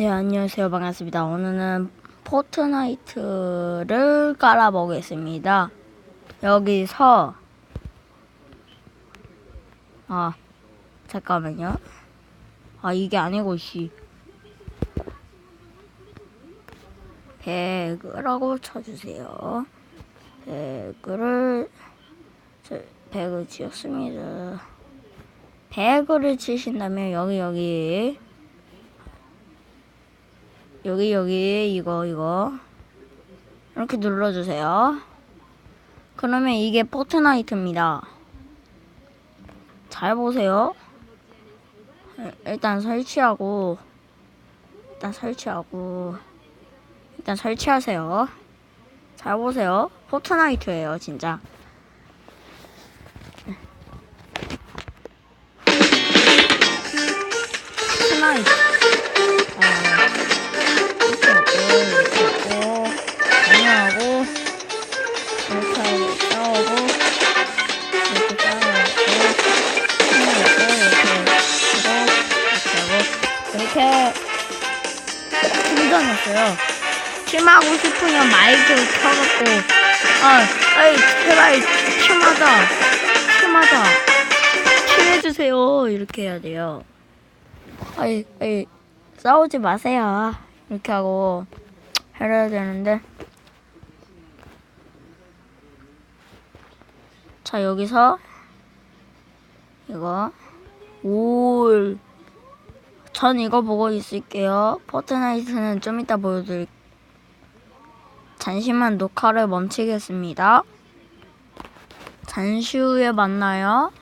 네, 안녕하세요. 반갑습니다. 오늘은 포트나이트를 깔아보겠습니다. 여기서, 아, 잠깐만요. 아, 이게 아니고, 씨. 배그라고 쳐주세요. 배그를, 저, 배그 지었습니다. 배그를 치신다면, 여기, 여기, 여기 여기 이거 이거 이렇게 눌러주세요. 그러면 이게 포트나이트입니다. 잘 보세요. 일- 일단 설치하고 일단 설치하고 일단 설치하세요. 잘 보세요. 포트나이트예요, 진짜. 이렇게 충전했어요. 팀하고 싶으면 마이크 켜갖고 아, 아이 제발 팀하다 팀하다 팀해주세요 이렇게 해야 돼요. 아이 아이 싸우지 마세요. 이렇게 하고 해야 되는데. 자, 여기서 이거 올. 전 이거 보고 있을게요. 포트나이트는 좀 이따 보여드릴. 잠시만 녹화를 멈추겠습니다. 잠시 후에 만나요.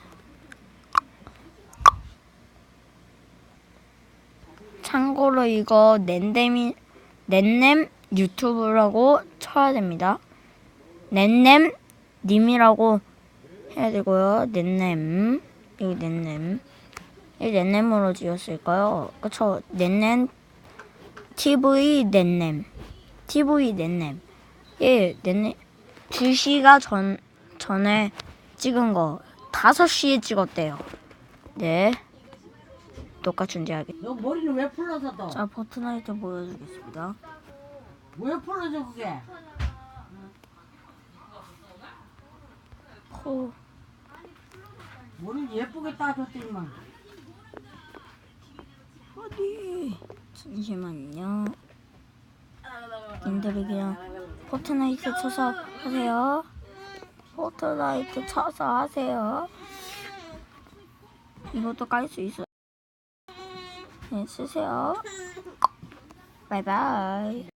참고로 이거 낸댐이 낸냄 유튜브라고 쳐야 됩니다. 낸냄 님이라고 해야 되고요. 낸냄 여기 낸냄 이 낸냄으로 지었을까요? 그쵸? 낸냄 TV 낸냄 TV 낸냄 예 낸냄 2시가 전 전에 찍은 거 5시에 찍었대요. 네. 똑같이 준비하겠. 너 머리는 왜 풀러서 또? 자, 포트나이트 보여주겠습니다. 왜 풀러져 그게? 호, 머리는 예쁘게 따줬더니만 어디? 잠시만요. 님들이 그냥 포트나이트 쳐서 하세요. 포트나이트 쳐서 하세요. 이것도 깔 수 있어요. 네, 쓰세요. 바이바이.